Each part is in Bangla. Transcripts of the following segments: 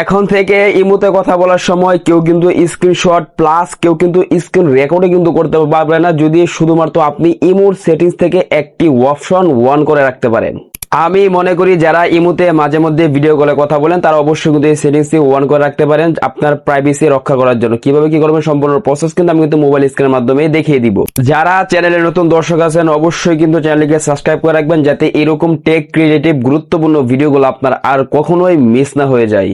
এখন থেকে ইমোতে কথা বলার সময় কেউ কিন্তু স্ক্রিনশট প্লাস কেউ কিন্তু স্ক্রিন রেকর্ডে কিন্তু করতে পারবে না। যদি শুধুমাত্র আপনি ইমোর সেটিংস থেকে একটি অপশন ওয়ান করে রাখতে পারেন। আমি মনে করি যারা ইমুতে মাঝে মধ্যে ভিডিও কলে কথা বলেন, তারা অবশ্যই কিন্তু এই সেটিংসটি ওয়ান করে রাখতে পারেন আপনার প্রাইভেসি রক্ষা করার জন্য। কীভাবে কি করবেন সম্পূর্ণ প্রসেস কিন্তু আমি কিন্তু মোবাইল স্ক্রিনের মাধ্যমে দেখিয়ে দিব। যারা চ্যানেলে নতুন দর্শক আছেন, অবশ্যই কিন্তু চ্যানেলকে সাবস্ক্রাইব করে রাখবেন, যাতে এরকম টেক ক্রিয়েটিভ গুরুত্বপূর্ণ ভিডিওগুলো আপনার আর কখনোই মিস না হয়ে যায়।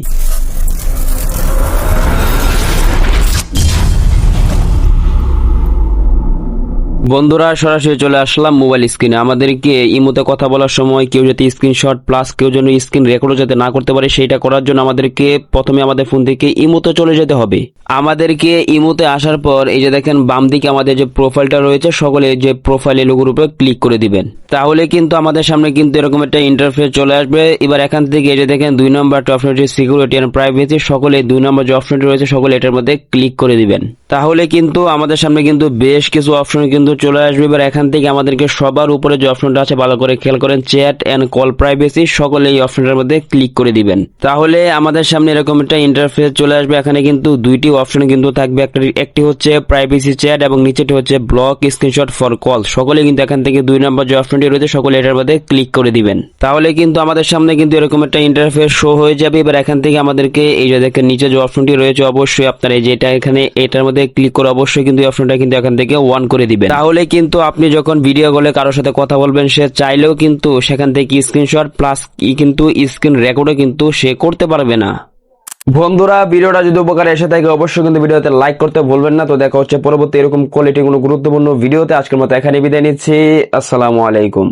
বন্ধুরা, সরাসরি চলে আসলাম মোবাইল স্ক্রিনে আমাদেরকে ইমোতে কথা বলার সময় কেউ যাতে স্ক্রিনশট প্লাস কেউ যেন স্ক্রিন রেকর্ডও যাতে না করতে পারে, সেইটা করার জন্য আমাদেরকে প্রথমে আমাদের ফোন থেকে ইমোতে চলে যেতে হবে। আমাদেরকে ইমোতে আসার পর এই যে দেখেন, বাম দিকে আমাদের যে প্রোফাইলটা রয়েছে, সকলে যে প্রোফাইল লোগোর উপরে ক্লিক করে দিবেন। তাহলে কিন্তু আমাদের সামনে কিন্তু এরকম একটা ইন্টারফেস চলে আসবে। এবার এখান থেকে এই যে দেখেন, দুই নম্বর অপশনটি সিকিউরিটি এন্ড প্রাইভেসি সকলে দুই নম্বর যে অপশনটি রয়েছে, সকলে এটার মধ্যে ক্লিক করে দিবেন। তাহলে কিন্তু আমাদের সামনে কিন্তু বেশ কিছু অপশন কিন্তু চলে আসবে। এবার এখান থেকে আমাদেরকে সবার উপরে যে অপশনটা আছে, ভালো করে খেয়াল করেন চ্যাট এন্ড কল প্রাইভেসি সকলে এই অপশনটার মধ্যে ক্লিক করে দিবেন। তাহলে আমাদের সামনে এরকম একটা ইন্টারফেস চলে আসবে। এখানে কিন্তু দুইটি অপশন কিন্তু থাকবে। একটা, একটি হচ্ছে প্রাইভেসি চ্যাট এবং নিচেটি হচ্ছে ব্লক স্ক্রিনশট ফর কল সকলে কিন্তু এখান থেকে দুই নম্বর যে অপশনটি রয়েছে, সকলে এটার মধ্যে ক্লিক করে দিবেন। তাহলে কিন্তু আমাদের সামনে কিন্তু এরকম একটা ইন্টারফেস শো হয়ে যাবে। এবার এখান থেকে আমাদেরকে এই যে দেখেন, নিচে যে অপশনটি রয়েছে, অবশ্যই আপনার এই যে এটা এখানে, এটার মধ্যে ক্লিক করে অবশ্যই কিন্তু অপশনটা কিন্তু এখান থেকে ওয়ান করে দিবেন। তাহলে কিন্তু আপনি যখন ভিডিও কলে কারোর সাথে কথা বলবেন, সে চাইলেও কিন্তু সেখান থেকে স্ক্রিনশট প্লাস কিন্তু স্ক্রিন রেকর্ডও কিন্তু সে করতে পারবে না। বন্ধুরা, ভিডিওটা যদি উপকারে এসে থাকে, অবশ্যই কিন্তু ভিডিওতে লাইক করতে ভুলবেন না। তো দেখা হচ্ছে পরবর্তী এরকম কোয়ালিটি কোনো গুরুত্বপূর্ণ ভিডিওতে আজকের মতো এখানে বিদায় নিচ্ছি। আসসালামু আলাইকুম।